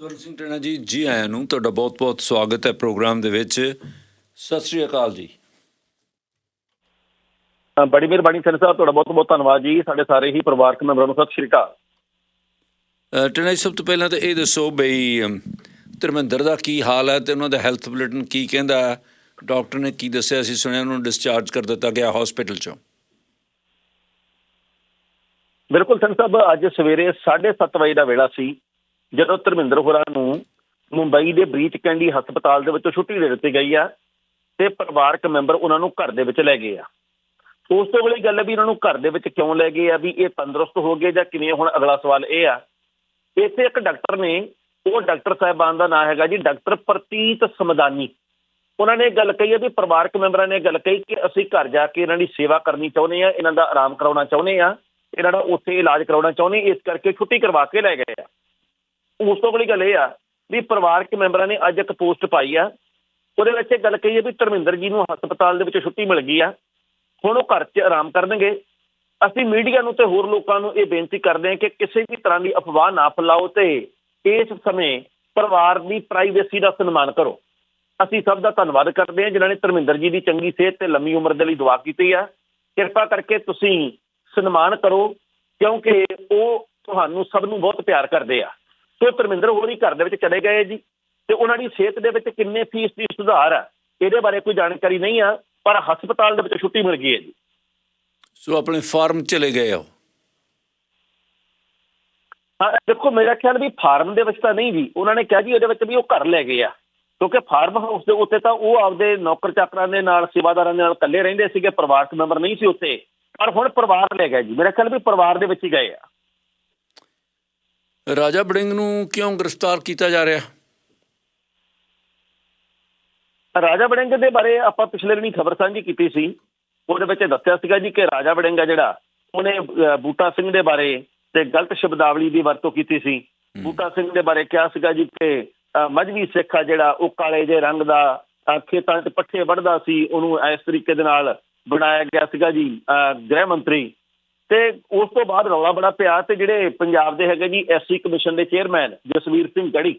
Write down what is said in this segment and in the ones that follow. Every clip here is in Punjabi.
ਸਵਰਨ ਸਿੰਘ ਟਣਾ ਜੀ ਜੀ ਆਇਆਂ ਨੂੰ ਤੁਹਾਡਾ ਬਹੁਤ-ਬਹੁਤ ਸਵਾਗਤ ਹੈ ਪ੍ਰੋਗਰਾਮ ਦੇ ਵਿੱਚ। ਸਤਿ ਸ੍ਰੀ ਅਕਾਲ ਜੀ। ਬੜੀ ਮਿਹਰਬਾਨੀ ਸਰ ਸਾਹਿਬ ਤੁਹਾਡਾ ਬਹੁਤ ਬਹੁਤ ਧੰਨਵਾਦ ਜੀ। ਸਾਡੇ ਸਾਰੇ ਹੀ ਪਰਿਵਾਰਕ ਮੈਂਬਰਾਂ ਨੂੰ ਸਤਿ ਸ਼੍ਰੀ ਅਕਾਲ। ਟਣਾ ਜੀ ਸਭ ਤੋਂ ਪਹਿਲਾਂ ਤਾਂ ਇਹ ਦੱਸੋ ਬਈ ਧਰਮਿੰਦਰ ਦਾ ਕੀ ਹਾਲ ਹੈ ਤੇ ਉਹਨਾਂ ਦਾ ਹੈਲਥ ਬੁਲੇਟਿਨ ਕੀ ਕਹਿੰਦਾ ਹੈ? ਡਾਕਟਰ ਨੇ ਕੀ ਦੱਸਿਆ ਸੀ? ਸੁਣਿਆ ਉਹਨੂੰ ਡਿਸਚਾਰਜ ਕਰ ਦਿੱਤਾ ਗਿਆ ਹਸਪੀਟਲ ਚੋਂ। ਬਿਲਕੁਲ ਸਰ ਸਾਹਿਬ ਅੱਜ ਸਵੇਰੇ 7:30 ਵਜੇ ਦਾ ਵੇਲਾ ਸੀ। ਜਦੋਂ ਧਰਮਿੰਦਰ ਹੋਰਾਂ ਨੂੰ ਮੁੰਬਈ ਦੇ ਬ੍ਰੀਚ ਕੈਂਡੀ ਹਸਪਤਾਲ ਦੇ ਵਿੱਚੋਂ ਛੁੱਟੀ ਦੇ ਦਿੱਤੀ ਗਈ ਆ ਤੇ ਪਰਿਵਾਰਕ ਮੈਂਬਰ ਉਹਨਾਂ ਨੂੰ ਘਰ ਦੇ ਵਿੱਚ ਲੈ ਗਏ ਆ। ਉਸ ਤੋਂ ਅਗਲੀ ਗੱਲ ਵੀ ਇਹਨਾਂ ਨੂੰ ਘਰ ਦੇ ਵਿੱਚ ਕਿਉਂ ਲੈ ਗਏ ਆ, ਵੀ ਇਹ ਤੰਦਰੁਸਤ ਹੋ ਗਏ ਜਾਂ ਕਿਵੇਂ? ਹੁਣ ਅਗਲਾ ਸਵਾਲ ਇਹ ਆ, ਇੱਥੇ ਇੱਕ ਡਾਕਟਰ ਨੇ, ਉਹ ਡਾਕਟਰ ਸਾਹਿਬਾਨ ਦਾ ਨਾਮ ਹੈਗਾ ਜੀ, ਡਾਕਟਰ ਪ੍ਰਤੀਤ ਸਮਦਾਨੀ। ਉਹਨਾਂ ਨੇ ਗੱਲ ਕਹੀ ਹੈ ਵੀ ਪਰਿਵਾਰਕ ਮੈਂਬਰਾਂ ਨੇ ਗੱਲ ਕਹੀ ਕਿ ਅਸੀਂ ਘਰ ਜਾ ਕੇ ਇਹਨਾਂ ਦੀ ਸੇਵਾ ਕਰਨੀ ਚਾਹੁੰਦੇ ਆ, ਇਹਨਾਂ ਦਾ ਆਰਾਮ ਕਰਾਉਣਾ ਚਾਹੁੰਦੇ ਆ, ਇਹਨਾਂ ਦਾ ਉੱਥੇ ਇਲਾਜ ਕਰਾਉਣਾ ਚਾਹੁੰਦੇ ਇਸ ਕਰਕੇ ਛੁੱਟੀ ਕਰਵਾ ਕੇ ਲੈ ਗਏ ਆ। ਉਸ ਤੋਂ ਅਗਲੀ ਗੱਲ ਇਹ ਆ ਵੀ ਪਰਿਵਾਰਕ ਮੈਂਬਰਾਂ ਨੇ ਅੱਜ ਇੱਕ ਪੋਸਟ ਪਾਈ ਆ, ਉਹਦੇ ਵਿੱਚ ਇਹ ਗੱਲ ਕਹੀ ਹੈ ਵੀ ਧਰਮਿੰਦਰ ਜੀ ਨੂੰ ਹਸਪਤਾਲ ਦੇ ਵਿੱਚ ਛੁੱਟੀ ਮਿਲ ਗਈ ਆ, ਹੁਣ ਉਹ ਘਰ 'ਚ ਆਰਾਮ ਕਰਨਗੇ। ਅਸੀਂ ਮੀਡੀਆ ਨੂੰ ਤੇ ਹੋਰ ਲੋਕਾਂ ਨੂੰ ਇਹ ਬੇਨਤੀ ਕਰਦੇ ਹਾਂ ਕਿ ਕਿਸੇ ਵੀ ਤਰ੍ਹਾਂ ਦੀ ਅਫਵਾਹ ਨਾ ਫੈਲਾਓ ਤੇ ਇਸ ਸਮੇਂ ਪਰਿਵਾਰ ਦੀ ਪ੍ਰਾਈਵੇਸੀ ਦਾ ਸਨਮਾਨ ਕਰੋ। ਅਸੀਂ ਸਭ ਦਾ ਧੰਨਵਾਦ ਕਰਦੇ ਹਾਂ ਜਿਨ੍ਹਾਂ ਨੇ ਧਰਮਿੰਦਰ ਜੀ ਦੀ ਚੰਗੀ ਸਿਹਤ ਤੇ ਲੰਮੀ ਉਮਰ ਦੇ ਲਈ ਦੁਆ ਕੀਤੀ ਆ। ਕਿਰਪਾ ਕਰਕੇ ਤੁਸੀਂ ਸਨਮਾਨ ਕਰੋ ਕਿਉਂਕਿ ਉਹ ਤੁਹਾਨੂੰ ਸਭ ਨੂੰ ਬਹੁਤ ਪਿਆਰ ਕਰਦੇ ਆ। ਸੋ ਧਰਮਿੰਦਰ ਹੋਰ ਹੀ ਘਰ ਦੇ ਵਿੱਚ ਚਲੇ ਗਏ ਜੀ। ਤੇ ਉਹਨਾਂ ਦੀ ਸਿਹਤ ਦੇ ਵਿੱਚ ਕਿੰਨੇ ਫੀਸਦੀ ਸੁਧਾਰ ਆ ਇਹਦੇ ਬਾਰੇ ਕੋਈ ਜਾਣਕਾਰੀ ਨਹੀਂ ਆ ਪਰ ਹਸਪਤਾਲ ਦੇ ਵਿੱਚ ਛੁੱਟੀ ਮਿਲ ਗਈ ਹੈ ਜੀ। ਸੋ ਆਪਣੇ ਫਾਰਮ ਚਲੇ ਗਏ ਹੋ ਹਾਂ ਦੇਖੋ ਮੇਰਾ ਖਿਆਲ ਵੀ ਫਾਰਮ ਦੇ ਵਿੱਚ ਤਾਂ ਨਹੀਂ ਜੀ ਉਹਨਾਂ ਨੇ ਕਿਹਾ ਜੀ ਇਹਦੇ ਵਿੱਚ ਵੀ ਉਹ ਘਰ ਲੈ ਗਏ ਆ। ਕਿਉਂਕਿ ਫਾਰਮ ਹਾਊਸ ਦੇ ਉੱਤੇ ਤਾਂ ਉਹ ਆਪਦੇ ਨੌਕਰ ਚਾਕਰਾਂ ਦੇ ਨਾਲ ਸੇਵਾਦਾਰਾਂ ਦੇ ਨਾਲ ਇਕੱਲੇ ਰਹਿੰਦੇ ਸੀਗੇ ਪਰਿਵਾਰਕ ਮੈਂਬਰ ਨਹੀਂ ਸੀ ਉੱਥੇ। ਪਰ ਹੁਣ ਪਰਿਵਾਰ ਲੈ ਗਿਆ ਜੀ। ਮੇਰਾ ਖਿਆਲ ਵੀ ਪਰਿਵਾਰ ਦੇ ਵਿੱਚ ਹੀ ਗਏ ਆ। ਰਾਜਾ ਬੜਿੰਗ ਨੂੰ ਕਿਉਂ ਗ੍ਰਿਫਤਾਰ ਕੀਤਾ ਜਾ ਰਿਹਾ? ਰਾਜਾ ਵੜਿੰਗ ਦੇ ਬਾਰੇ ਆਪਾਂ ਪਿਛਲੇ ਦਿਨੀ ਖਬਰ ਸਾਂਝੀ ਕੀਤੀ ਸੀ। ਉਹਦੇ ਵਿੱਚ ਦੱਸਿਆ ਸੀਗਾ ਜੀ ਕਿ ਰਾਜਾ ਵੜਿੰਗ ਆ ਜਿਹੜਾ ਉਹਨੇ ਬੂਟਾ ਸਿੰਘ ਦੇ ਬਾਰੇ ਤੇ ਗਲਤ ਸ਼ਬਦਾਵਲੀ ਦੀ ਵਰਤੋਂ ਕੀਤੀ ਸੀ। ਬੂਟਾ ਸਿੰਘ ਦੇ ਬਾਰੇ ਕਿਹਾ ਸੀਗਾ ਜੀ ਕਿ ਮਜ਼੍ਹਬੀ ਸਿੱਖ ਆ ਜਿਹੜਾ ਉਹ ਕਾਲੇ ਜੇ ਰੰਗ ਦਾ ਖੇਤਾਂ 'ਚ ਪੱਠੇ ਵੱਢਦਾ ਸੀ। ਉਹਨੂੰ ਇਸ ਤਰੀਕੇ ਦੇ ਨਾਲ ਬਣਾਇਆ ਗਿਆ ਸੀਗਾ ਜੀ ਗ੍ਰਹਿ ਮੰਤਰੀ। ਤੇ ਉਸ ਤੋਂ ਬਾਅਦ ਰੌਲਾ ਬੜਾ ਪਿਆ ਤੇ ਜਿਹੜੇ ਪੰਜਾਬ ਦੇ ਹੈਗੇ ਜੀ ਐਸਸੀ ਕਮਿਸ਼ਨ ਦੇ ਚੇਅਰਮੈਨ ਜਸਵੀਰ ਸਿੰਘ ਗੜੀ,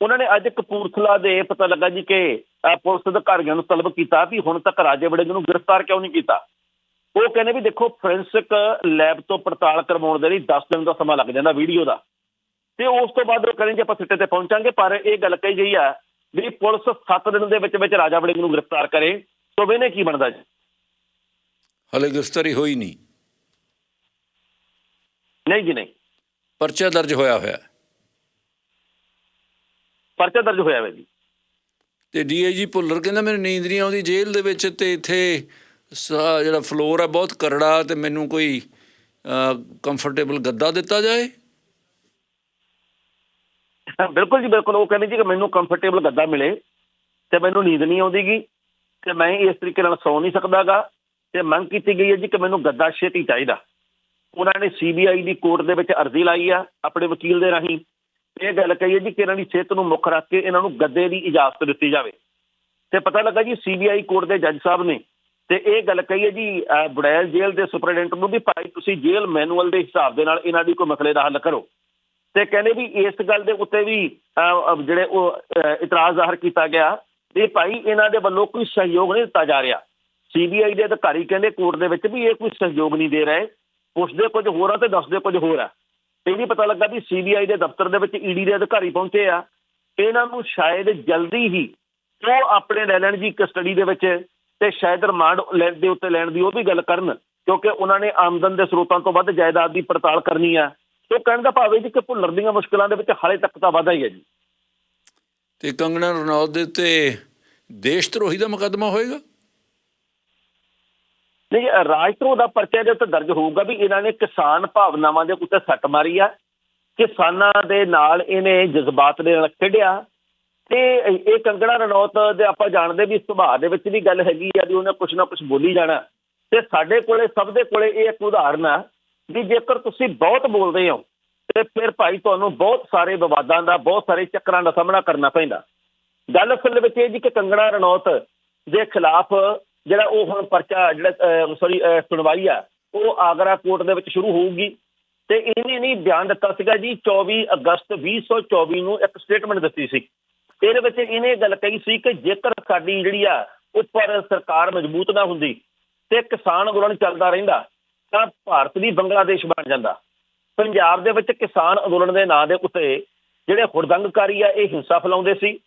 ਉਹਨਾਂ ਨੇ ਅੱਜ ਕਪੂਰਥਲਾ ਦੇ ਪਤਾ ਲੱਗਾ ਜੀ ਕਿ ਪੁਲਿਸ ਅਧਿਕਾਰੀਆਂ ਨੂੰ ਤਲਬ ਕੀਤਾ ਵੀ ਹੁਣ ਤੱਕ ਰਾਜੇ ਵੜਿੰਗ ਨੂੰ ਗ੍ਰਿਫਤਾਰ ਕਿਉਂ ਨਹੀਂ ਕੀਤਾ। ਉਹ ਕਹਿੰਦੇ ਵੀ ਦੇਖੋ ਫੋਰੈਂਸਿਕ ਲੈਬ ਤੋਂ ਪੜਤਾਲ ਕਰਵਾਉਣ ਦੇ ਲਈ 10 ਦਿਨ ਦਾ ਸਮਾਂ ਲੱਗ ਜਾਂਦਾ ਵੀਡੀਓ ਦਾ। ਤੇ ਉਸ ਤੋਂ ਬਾਅਦ ਉਹ ਕਹਿੰਦੇ ਜੀ ਆਪਾਂ ਸਿੱਟੇ ਤੇ ਪਹੁੰਚਾਂਗੇ, ਪਰ ਇਹ ਗੱਲ ਕਹੀ ਗਈ ਆ ਵੀ ਪੁਲਿਸ 7 ਦਿਨ ਦੇ ਵਿੱਚ ਵਿੱਚ ਰਾਜਾ ਵੜਿੰਗ ਨੂੰ ਗ੍ਰਿਫਤਾਰ ਕਰੇ, ਸੋ ਵੇਨੇ ਕੀ ਬਣਦਾ ਜੀ? ਹਲੇ ਗ੍ਰਿਫਤਾਰੀ ਹੋਈ ਨਹੀਂ। ਨਹੀਂ ਜੀ ਨਹੀਂ। ਪਰਚਾ ਦਰਜ ਹੋਇਆ ਹੋਇਆ। ਪਰਚਾ ਦਰਜ ਹੋਇਆ ਹੋਇਆ ਜੀ। ਤੇ ਡੀਆਈਜੀ ਭੁੱਲਰ ਕਹਿੰਦਾ ਮੈਨੂੰ ਨੀਂਦ ਨਹੀਂ ਆਉਂਦੀ ਜੇਲ੍ਹ ਦੇ ਵਿੱਚ ਤੇ ਇੱਥੇ ਜਿਹੜਾ ਫਲੋਰ ਹੈ ਬਹੁਤ ਕਰੜਾ ਤੇ ਮੈਨੂੰ ਕੋਈ ਕੰਫਰਟੇਬਲ ਗੱਦਾ ਦਿੱਤਾ ਜਾਏ? ਬਿਲਕੁਲ ਜੀ ਬਿਲਕੁਲ। ਉਹ ਕਹਿੰਦੇ ਜੀ ਕਿ ਮੈਨੂੰ ਕੰਫਰਟੇਬਲ ਗੱਦਾ ਮਿਲੇ ਤੇ ਮੈਨੂੰ ਨੀਂਦ ਨਹੀਂ ਆਉਂਦੀਗੀ ਤੇ ਮੈਂ ਇਸ ਤਰੀਕੇ ਨਾਲ ਸੌ ਨਹੀਂ ਸਕਦਾਗਾ ਤੇ ਮੰਗ ਕੀਤੀ ਗਈ ਹੈ ਜੀ ਕਿ ਮੈਨੂੰ ਗੱਦਾ ਛੇਤੀ ਚਾਹੀਦਾ। ਉਹਨਾਂ ਨੇ ਸੀਬੀਆਈ ਦੀ ਕੋਰਟ ਦੇ ਵਿੱਚ ਅਰਜ਼ੀ ਲਾਈ ਆ ਆਪਣੇ ਵਕੀਲ ਦੇ ਰਾਹੀਂ। ਇਹ ਗੱਲ ਕਹੀ ਹੈ ਜੀ ਕਿ ਇਹਨਾਂ ਦੀ ਸਿਹਤ ਨੂੰ ਮੁੱਖ ਰੱਖ ਕੇ ਇਹਨਾਂ ਨੂੰ ਗੱਦੇ ਦੀ ਇਜਾਜ਼ਤ ਦਿੱਤੀ ਜਾਵੇ। ਤੇ ਪਤਾ ਲੱਗਾ ਜੀ ਸੀਬੀਆਈ ਕੋਰਟ ਦੇ ਜੱਜ ਸਾਹਿਬ ਨੇ ਤੇ ਇਹ ਗੱਲ ਕਹੀ ਹੈ ਜੀ ਅਹ, ਬੁੜੈਲ ਜੇਲ੍ਹ ਦੇ ਸੁਪਰਡੈਂਟ ਨੂੰ ਵੀ ਭਾਈ ਤੁਸੀਂ ਜੇਲ੍ਹ ਮੈਨੂਅਲ ਦੇ ਹਿਸਾਬ ਦੇ ਨਾਲ ਇਹਨਾਂ ਦੀ ਕੋਈ ਮਸਲੇ ਦਾ ਹੱਲ ਕਰੋ। ਤੇ ਕਹਿੰਦੇ ਵੀ ਇਸ ਗੱਲ ਦੇ ਉੱਤੇ ਵੀ ਜਿਹੜੇ ਉਹ ਇਤਰਾਜ਼ ਜ਼ਾਹਰ ਕੀਤਾ ਗਿਆ ਵੀ ਭਾਈ ਇਹਨਾਂ ਦੇ ਵੱਲੋਂ ਕੋਈ ਸਹਿਯੋਗ ਨਹੀਂ ਦਿੱਤਾ ਜਾ ਰਿਹਾ। ਸੀਬੀਆਈ ਦੇ ਅਧਿਕਾਰੀ ਕਹਿੰਦੇ ਕੋਰਟ ਦੇ ਵਿੱਚ ਵੀ ਇਹ ਕੋਈ ਸਹਿਯੋਗ ਨਹੀਂ ਦੇ ਰਹੇ। ਪੁੱਛਦੇ ਕੁਝ ਹੋਰ ਆ ਤੇ ਦੱਸਦੇ ਕੁਝ ਹੋਰ ਆ। ਇਹ ਵੀ ਪਤਾ ਲੱਗਾ ਵੀ ਸੀਬੀਆਈ ਦੇ ਦਫ਼ਤਰ ਦੇ ਵਿੱਚ ਈਡੀ ਦੇ ਅਧਿਕਾਰੀ ਪਹੁੰਚੇ ਆ। ਇਹਨਾਂ ਨੂੰ ਸ਼ਾਇਦ ਜਲਦੀ ਹੀ ਉਹ ਆਪਣੇ ਲੈ ਲੈਣ ਜੀ ਕਸਟਡੀ ਦੇ ਵਿੱਚ ਤੇ ਸ਼ਾਇਦ ਰਿਮਾਂਡ ਲੈਣ ਦੇ ਉੱਤੇ ਲੈਣ ਦੀ ਉਹ ਵੀ ਗੱਲ ਕਰਨ, ਕਿਉਂਕਿ ਉਹਨਾਂ ਨੇ ਆਮਦਨ ਦੇ ਸਰੋਤਾਂ ਤੋਂ ਵੱਧ ਜਾਇਦਾਦ ਦੀ ਪੜਤਾਲ ਕਰਨੀ ਆ। ਉਹ ਕਹਿਣ ਦਾ ਭਾਵ ਹੈ ਜੀ ਕਿ ਭੁੱਲਰ ਦੀਆਂ ਮੁਸ਼ਕਲਾਂ ਦੇ ਵਿੱਚ ਹਾਲੇ ਤੱਕ ਤਾਂ ਵਾਧਾ ਹੀ ਹੈ ਜੀ। ਤੇ ਕੰਗਣਾ ਰਣੌਤ ਦੇ ਉੱਤੇ ਦੇਸ਼ ਧਰੋਹੀ ਦਾ ਮੁਕੱਦਮਾ ਹੋਏਗਾ? ਨਹੀਂ, ਇਹ ਰਾਜਧਰੋਹ ਦਾ ਪਰਚਾ ਦੇ ਉੱਤੇ ਦਰਜ ਹੋਊਗਾ ਵੀ ਇਹਨਾਂ ਨੇ ਕਿਸਾਨ ਭਾਵਨਾਵਾਂ ਦੇ ਉੱਤੇ ਸੱਟ ਮਾਰੀ ਆ, ਕਿਸਾਨਾਂ ਦੇ ਨਾਲ ਇਹਨੇ ਜਜ਼ਬਾਤ ਦੇ ਨਾਲ ਖੇਡਿਆ ਤੇ ਇਹ ਕੰਗਣਾ ਰਣੌਤ ਦੇ ਆਪਾਂ ਜਾਣਦੇ ਵੀ ਸੁਭਾਅ ਦੇ ਵਿੱਚ ਵੀ ਗੱਲ ਹੈਗੀ ਆ ਵੀ ਉਹਨੇ ਕੁਛ ਨਾ ਕੁਛ ਬੋਲੀ ਜਾਣਾ ਤੇ ਸਾਡੇ ਕੋਲੇ, ਸਭ ਦੇ ਕੋਲੇ ਇਹ ਇੱਕ ਉਦਾਹਰਨ ਆ ਵੀ ਜੇਕਰ ਤੁਸੀਂ ਬਹੁਤ ਬੋਲਦੇ ਹੋ ਤੇ ਫਿਰ ਭਾਈ ਤੁਹਾਨੂੰ ਬਹੁਤ ਸਾਰੇ ਵਿਵਾਦਾਂ ਦਾ, ਬਹੁਤ ਸਾਰੇ ਚੱਕਰਾਂ ਦਾ ਸਾਹਮਣਾ ਕਰਨਾ ਪੈਂਦਾ। ਗੱਲ ਅਸਲ ਵਿੱਚ ਇਹ ਜੀ ਕਿ ਕੰਗਣਾ ਰਣੌਤ ਦੇ ਖਿਲਾਫ ਜਿਹੜਾ ਉਹ ਹੁਣ ਪਰਚਾ ਜਿਹੜਾ ਸੌਰੀ ਸੁਣਵਾਈ ਆ, ਉਹ ਆਗਰਾ ਕੋਰਟ ਦੇ ਵਿੱਚ ਸ਼ੁਰੂ ਹੋਊਗੀ। ਤੇ ਇਹਨੇ ਨਹੀਂ ਬਿਆਨ ਦਿੱਤਾ ਸੀਗਾ ਜੀ 24 ਅਗਸਤ 2024 ਨੂੰ ਇੱਕ ਸਟੇਟਮੈਂਟ ਦਿੱਤੀ ਸੀ। ਇਹਦੇ ਵਿੱਚ ਇਹਨੇ ਗੱਲ ਕਹੀ ਸੀ ਕਿ ਜੇਕਰ ਸਾਡੀ ਜਿਹੜੀ ਆ, ਉੱਪਰ ਸਰਕਾਰ ਮਜ਼ਬੂਤ ਨਾ ਹੁੰਦੀ ਤੇ ਕਿਸਾਨ ਅੰਦੋਲਨ ਚੱਲਦਾ ਰਹਿੰਦਾ, ਤਾਂ ਭਾਰਤ ਵੀ ਬੰਗਲਾਦੇਸ਼ ਬਣ ਜਾਂਦਾ। ਪੰਜਾਬ ਦੇ ਵਿੱਚ ਕਿਸਾਨ ਅੰਦੋਲਨ ਦੇ ਨਾਂ ਦੇ ਉੱਤੇ ਜਿਹੜੇ ਹੁੜਦੰਗਕਾਰੀ ਆ, ਇਹ ਹਿੰਸਾ ਫੈਲਾਉਂਦੇ ਸੀ।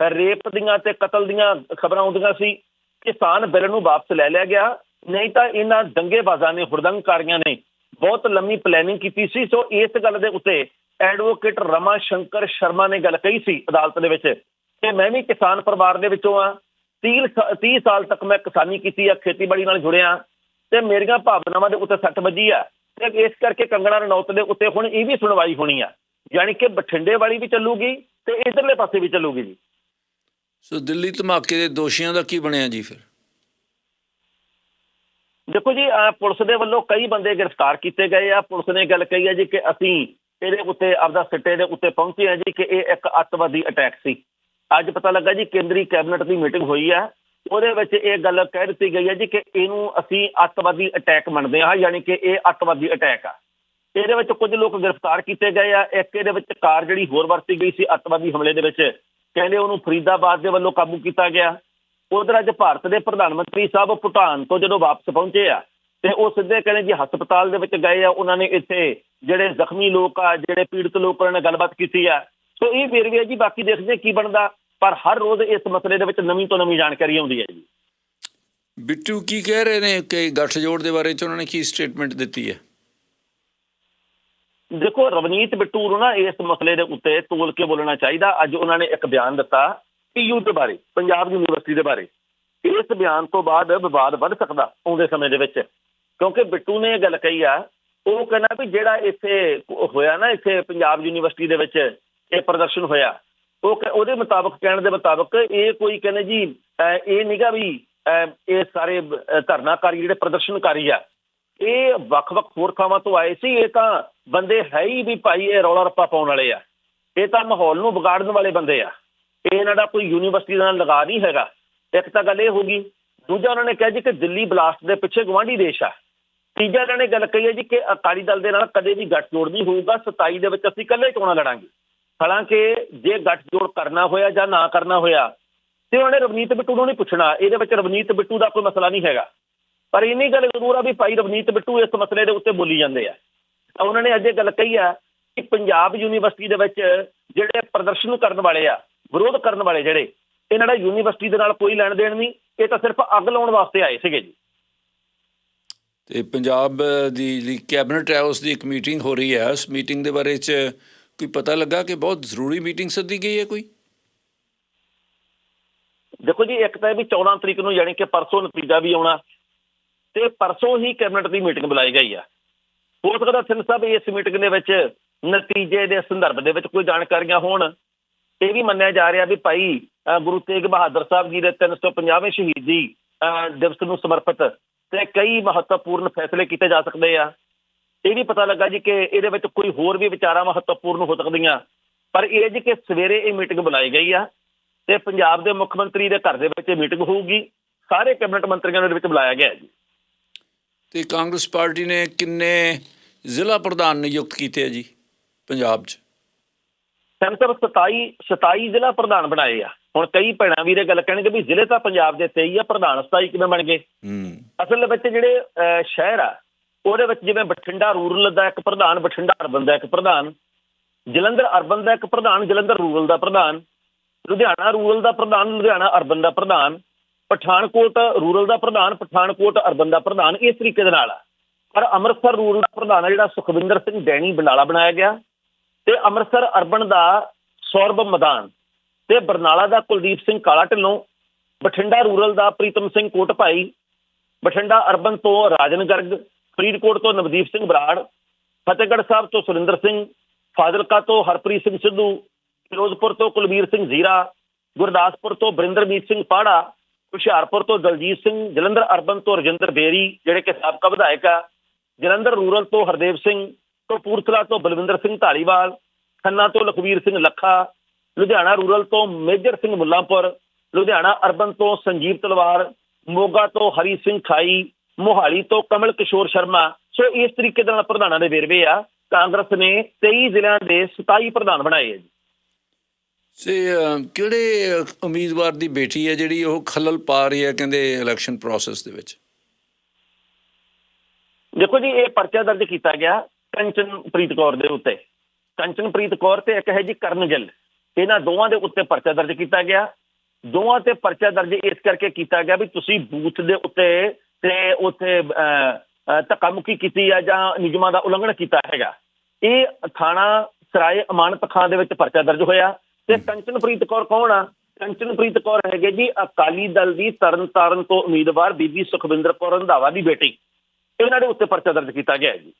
ਰੇਪ ਦੀਆਂ ਤੇ ਕਤਲ ਦੀਆਂ ਖਬਰਾਂ ਆਉਂਦੀਆਂ ਸੀ। ਕਿਸਾਨ ਬਿੱਲ ਨੂੰ ਵਾਪਸ ਲੈ ਲਿਆ ਗਿਆ। ਨਹੀਂ ਤਾਂ ਇਹਨਾਂ ਦੰਗੇਬਾਜ਼ਾਂ ਨੇ ਹੁੜਦੰਗਕਾਰੀਆਂ ਨੇ ਬਹੁਤ ਲੰਮੀ ਪਲੈਨਿੰਗ ਕੀਤੀ ਸੀ। ਸੋ ਇਸ ਗੱਲ ਦੇ ਉੱਤੇ ਐਡਵੋਕੇਟ ਰਮਾ ਸ਼ੰਕਰ ਸ਼ਰਮਾ ਨੇ ਗੱਲ ਕਹੀ ਸੀ ਅਦਾਲਤ ਦੇ ਵਿੱਚ ਕਿ ਮੈਂ ਵੀ ਕਿਸਾਨ ਪਰਿਵਾਰ ਦੇ ਵਿੱਚੋਂ ਆ 30 ਸ- 30 ਸਾਲ ਤੱਕ ਮੈਂ ਕਿਸਾਨੀ ਕੀਤੀ ਆ, ਖੇਤੀਬਾੜੀ ਨਾਲ ਜੁੜਿਆ ਤੇ ਮੇਰੀਆਂ ਭਾਵਨਾਵਾਂ ਦੇ ਉੱਤੇ ਸੱਟ ਵੱਜੀ ਆ। ਤੇ ਇਸ ਕਰਕੇ ਕੰਗਣਾ ਰਣੌਤ ਦੇ ਉੱਤੇ ਹੁਣ ਇਹ ਵੀ ਸੁਣਵਾਈ ਹੋਣੀ ਆ। ਯਾਨੀ ਕਿ ਬਠਿੰਡੇ ਵਾਲੀ ਵੀ ਚੱਲੂਗੀ ਤੇ ਇਧਰਲੇ ਪਾਸੇ ਵੀ ਚੱਲੂਗੀ ਜੀ। ਸੋ ਦਿੱਲੀ ਧਮਾਕੇ ਦੇ ਦੋਸ਼ੀਆਂ ਦਾ ਕੀ ਬਣਿਆ ਜੀ ਫਿਰ? ਦੇਖੋ ਜੀ ਪੁਲਿਸ ਦੇ ਵੱਲੋਂ ਕਈ ਬੰਦੇ ਗ੍ਰਿਫਤਾਰ ਕੀਤੇ ਗਏ ਆ। ਪੁਲਿਸ ਨੇ ਗੱਲ ਕਹੀ ਹੈ ਜੀ ਕਿ ਅਸੀਂ ਇਹਦੇ ਉੱਤੇ, ਆਪਦਾ ਸਿੱਟੇ ਦੇ ਉੱਤੇ ਪਹੁੰਚੇ ਆ ਜੀ ਕਿ ਇਹ ਇੱਕ ਅੱਤਵਾਦੀ ਅਟੈਕ ਸੀ। ਅੱਜ ਪਤਾ ਲੱਗਾ ਜੀ, ਕੇਂਦਰੀ ਕੈਬਨਿਟ ਦੀ ਮੀਟਿੰਗ ਹੋਈ ਆ। ਉਹਦੇ ਵਿੱਚ ਇਹ ਗੱਲ ਕਹਿ ਦਿੱਤੀ ਗਈ ਹੈ ਜੀ ਕਿ ਇਹਨੂੰ ਅਸੀਂ ਅੱਤਵਾਦੀ ਅਟੈਕ ਮੰਨਦੇ ਹਾਂ, ਯਾਨੀ ਕਿ ਇਹ ਅੱਤਵਾਦੀ ਅਟੈਕ ਆ। ਇਹਦੇ ਵਿੱਚ ਕੁਝ ਲੋਕ ਗ੍ਰਿਫਤਾਰ ਕੀਤੇ ਗਏ ਆ। ਇੱਕ ਇਹਦੇ ਵਿੱਚ ਕਾਰ ਜਿਹੜੀ ਹੋਰ ਵਰਤੀ ਗਈ ਸੀ, ਅੱਤਵਾਦੀ ਹਮਲੇ ਦੇ ਵਿੱਚ। ਕਹਿੰਦੇ ਉਹਨੂੰ ਫਰੀਦਾਬਾਦ ਦੇ ਵੱਲੋਂ ਕਾਬੂ ਕੀਤਾ ਗਿਆ। ਉਧਰ ਅੱਜ ਭਾਰਤ ਦੇ ਪ੍ਰਧਾਨ ਮੰਤਰੀ ਸਾਹਿਬ ਭੂਟਾਨ ਤੋਂ ਜਦੋਂ ਵਾਪਸ ਪਹੁੰਚੇ ਆ, ਤੇ ਉਹ ਸਿੱਧੇ ਕਹਿੰਦੇ ਜੀ ਹਸਪਤਾਲ ਦੇ ਵਿੱਚ ਗਏ ਆ, ਉਹਨਾਂ ਨੇ ਇੱਥੇ ਜਿਹੜੇ ਜ਼ਖਮੀ ਲੋਕ ਆ, ਜਿਹੜੇ ਪੀੜਤ ਲੋਕ ਉਹਨਾਂ ਨਾਲ ਗੱਲਬਾਤ ਕੀਤੀ ਆ। ਸੋ ਇਹ ਵੇਰਵੇ ਆ ਜੀ, ਬਾਕੀ ਦੇਖਦੇ ਕੀ ਬਣਦਾ, ਪਰ ਹਰ ਰੋਜ਼ ਇਸ ਮਸਲੇ ਦੇ ਵਿੱਚ ਨਵੀਂ ਤੋਂ ਨਵੀਂ ਜਾਣਕਾਰੀ ਆਉਂਦੀ ਹੈ ਜੀ। ਬਿੱਟੂ, ਕੀ ਕਹਿ ਰਹੇ ਨੇ ਕਿ ਗੱਠਜੋੜ ਦੇ ਬਾਰੇ ਚ ਉਹਨਾਂ ਨੇ ਕੀ ਸਟੇਟਮੈਂਟ ਦਿੱਤੀ ਹੈ? ਦੇਖੋ ਰਵਨੀਤ ਬਿੱਟੂ ਨੂੰ ਨਾ ਇਸ ਮਸਲੇ ਦੇ ਉੱਤੇ ਤੋਲ ਕੇ ਬੋਲਣਾ ਚਾਹੀਦਾ। ਅੱਜ ਉਹਨਾਂ ਨੇ ਇੱਕ ਬਿਆਨ ਦਿੱਤਾ ਪੀਯੂ ਦੇ ਬਾਰੇ, ਪੰਜਾਬ ਯੂਨੀਵਰਸਿਟੀ ਦੇ ਬਾਰੇ। ਇਸ ਬਿਆਨ ਤੋਂ ਬਾਅਦ ਵਿਵਾਦ ਵੱਧ ਸਕਦਾ ਆਉਂਦੇ ਸਮੇਂ ਦੇ ਵਿੱਚ। ਕਿਉਂਕਿ ਬਿੱਟੂ ਨੇ ਇਹ ਗੱਲ ਕਹੀ ਆ, ਉਹ ਕਹਿੰਦਾ ਵੀ ਜਿਹੜਾ ਇੱਥੇ ਹੋਇਆ ਨਾ, ਇੱਥੇ ਪੰਜਾਬ ਯੂਨੀਵਰਸਿਟੀ ਦੇ ਵਿੱਚ ਇਹ ਪ੍ਰਦਰਸ਼ਨ ਹੋਇਆ, ਉਹ ਕ- ਉਹਦੇ ਮੁਤਾਬਕ, ਕਹਿਣ ਦੇ ਮੁਤਾਬਕ ਇਹ ਕੋਈ ਕਹਿੰਦੇ ਜੀ ਇਹ ਨਿਗਾ ਵੀ, ਅਹ ਇਹ ਸਾਰੇ ਧਰਨਾਕਾਰੀ ਜਿਹੜੇ ਪ੍ਰਦਰਸ਼ਨਕਾਰੀ ਆ ਇਹ ਵੱਖ-ਵੱਖ ਹੋਰ ਥਾਵਾਂ ਤੋਂ ਆਏ ਸੀ, ਇਹ ਤਾਂ ਬੰਦੇ ਹੈ ਹੀ ਵੀ ਭਾਈ ਇਹ ਰੌਲਾ ਰੱਪਾ ਪਾਉਣ ਵਾਲੇ ਆ। ਇਹ ਤਾਂ ਮਾਹੌਲ ਨੂੰ ਵਿਗਾੜਨ ਵਾਲੇ ਬੰਦੇ ਆ। ਇਹ ਇਹਨਾਂ ਦਾ ਕੋਈ ਯੂਨੀਵਰਸਿਟੀ ਨਾਲ ਲਗਾ ਨਹੀਂ ਹੈਗਾ। ਇੱਕ ਤਾਂ ਗੱਲ ਇਹ ਹੋ ਗਈ, ਦੂਜਾ ਉਹਨਾਂ ਨੇ ਕਿਹਾ ਜੀ ਕਿ ਦਿੱਲੀ ਬਲਾਸਟ ਦੇ ਪਿੱਛੇ ਗਵਾਂਢੀ ਦੇਸ਼ ਆ। ਤੀਜਾ ਇਹਨਾਂ ਨੇ ਗੱਲ ਕਹੀ ਹੈ ਜੀ ਕਿ ਅਕਾਲੀ ਦਲ ਦੇ ਨਾਲ ਕਦੇ ਵੀ ਗੱਠਜੋੜ ਨਹੀਂ ਹੋਊਗਾ 27 ਦੇ ਵਿੱਚ ਅਸੀਂ ਇਕੱਲੇ ਚੋਣਾਂ ਲੜਾਂਗੇ? ਹਾਲਾਂਕਿ ਜੇ ਗੱਠਜੋੜ ਕਰਨਾ ਹੋਇਆ ਜਾਂ ਨਾ ਕਰਨਾ ਹੋਇਆ, ਤੇ ਉਹਨਾਂ ਨੇ ਰਵਨੀਤ ਬਿੱਟੂ ਨੂੰ ਨਹੀਂ ਪੁੱਛਣਾ। ਇਹਦੇ ਵਿੱਚ ਰਵਨੀਤ ਬਿੱਟੂ ਦਾ ਕੋਈ ਮਸਲਾ ਨਹੀਂ ਹੈਗਾ। ਪਰ ਇੰਨੀ ਗੱਲ ਜ਼ਰੂਰ ਆ ਵੀ ਭਾਈ ਰਵਨੀਤ ਬਿੱਟੂ ਇਸ ਮਸਲੇ ਦੇ ਉੱਤੇ ਬੋਲੀ ਜਾਂਦੇ ਆ। ਤਾਂ ਉਹਨਾਂ ਨੇ ਅੱਜ ਇਹ ਗੱਲ ਕਹੀ ਆ ਕਿ ਪੰਜਾਬ ਯੂਨੀਵਰਸਿਟੀ ਦੇ ਵਿੱਚ ਜਿਹੜੇ ਪ੍ਰਦਰਸ਼ਨ ਕਰਨ ਵਾਲੇ ਆ ਵਿਰੋਧ ਕਰਨ ਵਾਲੇ ਜਿਹੜੇ ਇਹਨਾਂ ਦਾ ਯੂਨੀਵਰਸਿਟੀ ਦੇ ਨਾਲ ਕੋਈ ਲੈਣ ਦੇਣ ਨਹੀਂ ਇਹ ਤਾਂ ਸਿਰਫ ਅੱਗ ਲਾਉਣ ਵਾਸਤੇ ਆਏ ਸੀਗੇ ਜੀ। ਤੇ ਪੰਜਾਬ ਦੀ ਜਿਹੜੀ ਕੈਬਨਿਟ ਹੈ ਉਸ ਦੀ ਇੱਕ ਮੀਟਿੰਗ ਹੋ ਰਹੀ ਹੈ। ਉਸ ਮੀਟਿੰਗ ਦੇ ਬਾਰੇ ਚ ਕੋਈ ਪਤਾ ਲੱਗਾ ਕਿ ਬਹੁਤ ਜ਼ਰੂਰੀ ਮੀਟਿੰਗ ਸੱਦੀ ਗਈ ਹੈ ਕੋਈ? ਦੇਖੋ ਜੀ ਇੱਕ ਤਾਂ ਇਹ ਵੀ 14 ਤਰੀਕ ਨੂੰ ਯਾਨੀ ਕਿ ਪਰਸੋਂ ਨਤੀਜਾ ਵੀ ਆਉਣਾ ਤੇ ਪਰਸੋਂ ਹੀ ਕੈਬਨਿਟ ਦੀ ਮੀਟਿੰਗ ਬੁਲਾਈ ਗਈ ਆ। ਹੋ ਸਕਦਾ ਸਿੰਘ ਸਾਹਿਬ ਇਸ ਮੀਟਿੰਗ ਦੇ ਵਿੱਚ ਨਤੀਜੇ ਦੇ ਸੰਦਰਭ ਦੇ ਵਿੱਚ ਕੋਈ ਜਾਣਕਾਰੀਆਂ ਹੋਣ। ਇਹ ਵੀ ਮੰਨਿਆ ਜਾ ਰਿਹਾ ਵੀ ਭਾਈ ਗੁਰੂ ਤੇਗ ਬਹਾਦਰ ਸਾਹਿਬ ਜੀ ਦੇ 350ਵੇਂ ਸ਼ਹੀਦੀ ਅਹ ਦਿਵਸ ਨੂੰ ਸਮਰਪਿਤ ਤੇ ਕਈ ਮਹੱਤਵਪੂਰਨ ਫੈਸਲੇ ਕੀਤੇ ਜਾ ਸਕਦੇ ਆ। ਇਹ ਵੀ ਪਤਾ ਲੱਗਾ ਜੀ ਕਿ ਇਹਦੇ ਵਿੱਚ ਕੋਈ ਹੋਰ ਵੀ ਵਿਚਾਰਾਂ ਮਹੱਤਵਪੂਰਨ ਹੋ ਸਕਦੀਆਂ। ਪਰ ਇਹ ਜੀ ਕਿ ਸਵੇਰੇ ਇਹ ਮੀਟਿੰਗ ਬੁਲਾਈ ਗਈ ਆ ਤੇ ਪੰਜਾਬ ਦੇ ਮੁੱਖ ਮੰਤਰੀ ਦੇ ਘਰ ਦੇ ਵਿੱਚ ਇਹ ਮੀਟਿੰਗ ਹੋਊਗੀ। ਸਾਰੇ ਕੈਬਨਿਟ ਮੰਤਰੀਆਂ ਨੂੰ ਇਹਦੇ ਵਿੱਚ ਬੁਲਾਇਆ ਗਿਆ ਜੀ। ਤੇ ਕਾਂਗਰਸ ਪਾਰਟੀ ਨੇ ਕਿੰਨੇ ਜ਼ਿਲ੍ਹਾ ਪ੍ਰਧਾਨ ਨਿਯੁਕਤ ਕੀਤੇ ਆ ਜੀ ਪੰਜਾਬ 'ਚ? ਸੈਂਟਰ 27 27 ਜ਼ਿਲ੍ਹਾ ਪ੍ਰਧਾਨ ਬਣਾਏ ਆ। ਹੁਣ ਕਈ ਭੈਣਾਂ ਵੀਰੇ ਗੱਲ ਕਹਿਣਗੇ ਵੀ ਜ਼ਿਲ੍ਹੇ ਤਾਂ ਪੰਜਾਬ ਦੇ 23 ਆ ਪ੍ਰਧਾਨ 27 ਕਿਵੇਂ ਬਣ ਗਏ? ਹੂੰ। ਅਸਲ ਵਿੱਚ ਜਿਹੜੇ ਸ਼ਹਿਰ ਆ ਉਹਦੇ ਵਿੱਚ ਜਿਵੇਂ ਬਠਿੰਡਾ ਰੂਰਲ ਦਾ ਇੱਕ ਪ੍ਰਧਾਨ ਬਠਿੰਡਾ ਅਰਬਨ ਦਾ ਇੱਕ ਪ੍ਰਧਾਨ ਜਲੰਧਰ ਅਰਬਨ ਦਾ ਇੱਕ ਪ੍ਰਧਾਨ ਜਲੰਧਰ ਰੂਰਲ ਦਾ ਪ੍ਰਧਾਨ ਲੁਧਿਆਣਾ ਰੂਰਲ ਦਾ ਪ੍ਰਧਾਨ ਲੁਧਿਆਣਾ ਅਰਬਨ ਦਾ ਪ੍ਰਧਾਨ ਪਠਾਨਕੋਟ ਰੂਰਲ ਦਾ ਪ੍ਰਧਾਨ, ਪਠਾਨਕੋਟ ਅਰਬਨ ਦਾ ਪ੍ਰਧਾਨ, ਇਸ ਤਰੀਕੇ ਦੇ ਨਾਲ ਆ। ਪਰ ਅੰਮ੍ਰਿਤਸਰ ਰੂਰਲ ਦਾ ਪ੍ਰਧਾਨ ਆ ਜਿਹੜਾ ਸੁਖਵਿੰਦਰ ਸਿੰਘ ਡੈਣੀ ਬੰਡਾਲਾ ਬਣਾਇਆ ਗਿਆ ਤੇ ਅੰਮ੍ਰਿਤਸਰ ਅਰਬਨ ਦਾ ਸੌਰਭ ਮਦਾਨ ਤੇ ਬਰਨਾਲਾ ਦਾ ਕੁਲਦੀਪ ਸਿੰਘ ਕਾਲਾ ਢਿੱਲੋਂ, ਬਠਿੰਡਾ ਰੂਰਲ ਦਾ ਪ੍ਰੀਤਮ ਸਿੰਘ ਕੋਟਭਾਈ ਬਠਿੰਡਾ ਅਰਬਨ ਤੋਂ ਰਾਜਨ ਗਰਗ, ਫਰੀਦਕੋਟ ਤੋਂ ਨਵਦੀਪ ਸਿੰਘ ਬਰਾੜ, ਫਤਿਹਗੜ੍ਹ ਸਾਹਿਬ ਤੋਂ ਸੁਰਿੰਦਰ ਸਿੰਘ, ਫਾਜ਼ਿਲਕਾ ਤੋਂ ਹਰਪ੍ਰੀਤ ਸਿੰਘ ਸਿੱਧੂ, ਫਿਰੋਜ਼ਪੁਰ ਤੋਂ ਕੁਲਵੀਰ ਸਿੰਘ ਜ਼ੀਰਾ, ਗੁਰਦਾਸਪੁਰ ਤੋਂ ਬਰਿੰਦਰਮੀਤ ਸਿੰਘ ਪਾੜਾ ਹੁਸ਼ਿਆਰਪੁਰ ਤੋਂ ਦਲਜੀਤ ਸਿੰਘ, ਜਲੰਧਰ ਅਰਬਨ ਤੋਂ ਰਜਿੰਦਰ ਬੇਰੀ, ਜਿਹੜੇ ਕਿ ਸਾਬਕਾ ਵਿਧਾਇਕ ਆ। ਜਲੰਧਰ ਰੂਰਲ ਤੋਂ ਹਰਦੇਵ ਸਿੰਘ ਕਪੂਰਥਲਾ ਤੋਂ ਬਲਵਿੰਦਰ ਸਿੰਘ ਢਾਲੀਵਾਲ ਖੰਨਾ ਤੋਂ ਲਖਵੀਰ ਸਿੰਘ ਲੱਖਾ, ਲੁਧਿਆਣਾ ਰੂਰਲ ਤੋਂ ਮੇਜਰ ਸਿੰਘ ਮੁੱਲਾਂਪੁਰ, ਲੁਧਿਆਣਾ ਅਰਬਨ ਤੋਂ ਸੰਜੀਵ ਤਲਵਾਰ, ਮੋਗਾ ਤੋਂ ਹਰੀ ਸਿੰਘ ਖਾਈ, ਮੋਹਾਲੀ ਤੋਂ ਕਮਲ ਕਿਸ਼ੋਰ ਸ਼ਰਮਾ। ਸੋ ਇਸ ਤਰੀਕੇ ਦੇ ਨਾਲ ਪ੍ਰਧਾਨਾਂ ਦੇ ਵੇਰਵੇ ਆ। ਕਾਂਗਰਸ ਨੇ 23 ਜ਼ਿਲ੍ਹਿਆਂ ਦੇ 27 ਪ੍ਰਧਾਨ ਬਣਾਏ ਹੈ ਜੀ। ਸੇ ਅ, ਕਿਹੜੇ ਅ, ਉਮੀਦਵਾਰ ਦੀ ਬੇਟੀ ਹੈ ਜਿਹੜੀ ਉਹ ਖਲਲ ਪਾ ਰਹੀ ਹੈ ਕਹਿੰਦੇ ਇਲੈਕਸ਼ਨ ਪ੍ਰੋਸੈਸ ਦੇ ਵਿੱਚ? ਦੇਖੋ ਜੀ ਇਹ ਪਰਚਾ ਦਰਜ ਕੀਤਾ ਗਿਆ ਕੰਚਨਪ੍ਰੀਤ ਕੌਰ ਦੇ ਉੱਤੇ। ਕੰਚਨਪ੍ਰੀਤ ਕੌਰ ਤੇ ਇੱਕ ਹੈ ਜੀ ਕਰਨ ਗਿੱਲ। ਇਹਨਾਂ ਦੋਵਾਂ ਦੇ ਉੱਤੇ ਪਰਚਾ ਦਰਜ ਕੀਤਾ ਗਿਆ। ਦੋਵਾਂ ਤੇ ਪਰਚਾ ਦਰਜ ਇਸ ਕਰਕੇ ਕੀਤਾ ਗਿਆ ਵੀ ਤੁਸੀਂ ਬੂਥ ਦੇ ਉੱਤੇ ਤੇ ਉੱਥੇ ਅਹ, ਅਹ, ਧੱਕਾਮੁੱਕੀ ਕੀਤੀ ਆ ਜਾਂ ਨਿਯਮਾਂ ਦਾ ਉਲੰਘਣ ਕੀਤਾ ਹੈਗਾ। ਇਹ ਥਾਣਾ ਸਰਾਏ ਅਮਾਨਤ ਖਾਂ ਦੇ ਵਿੱਚ ਪਰਚਾ ਦਰਜ ਹੋਇਆ। ਤੇ ਕੰਚਨਪ੍ਰੀਤ ਕੌਰ ਕੌਣ ਆ? ਕੰਚਨਪ੍ਰੀਤ ਕੌਰ ਹੈਗੇ ਜੀ ਅਕਾਲੀ ਦਲ ਦੀ ਤਰਨਤਾਰਨ ਤੋਂ ਉਮੀਦਵਾਰ ਬੀਬੀ ਸੁਖਵਿੰਦਰ ਕੌਰ ਰੰਧਾਵਾ ਦੀ ਬੇਟੀ। ਇਹਨਾਂ ਦੇ ਉੱਤੇ ਪਰਚਾ ਦਰਜ ਕੀਤਾ ਗਿਆ ਹੈ ਜੀ।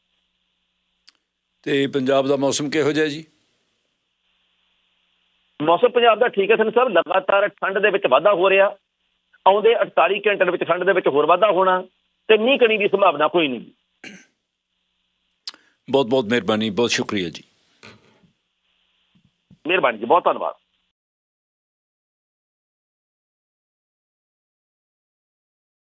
ਤੇ ਪੰਜਾਬ ਦਾ ਮੌਸਮ ਕਿਹੋ ਜਿਹਾ ਜੀ? ਮੌਸਮ ਪੰਜਾਬ ਦਾ ਠੀਕ ਹੈ ਸਨ ਸਾਹਿਬ ਲਗਾਤਾਰ ਠੰਡ ਦੇ ਵਿੱਚ ਵਾਧਾ ਹੋ ਰਿਹਾ। ਆਉਂਦੇ 48 ਘੰਟੇ ਦੇ ਵਿੱਚ ਠੰਡ ਦੇ ਵਿੱਚ ਹੋਰ ਵਾਧਾ ਹੋਣਾ ਤੇ ਮੀਂਹ ਕਣੀ ਦੀ ਸੰਭਾਵਨਾ ਕੋਈ ਨਹੀਂ। ਬਹੁਤ ਬਹੁਤ ਮਿਹਰਬਾਨੀ ਬਹੁਤ ਸ਼ੁਕਰੀਆ ਜੀ। ਮਿਹਰਬਾਨੀ ਜੀ ਬਹੁਤ ਧੰਨਵਾਦ।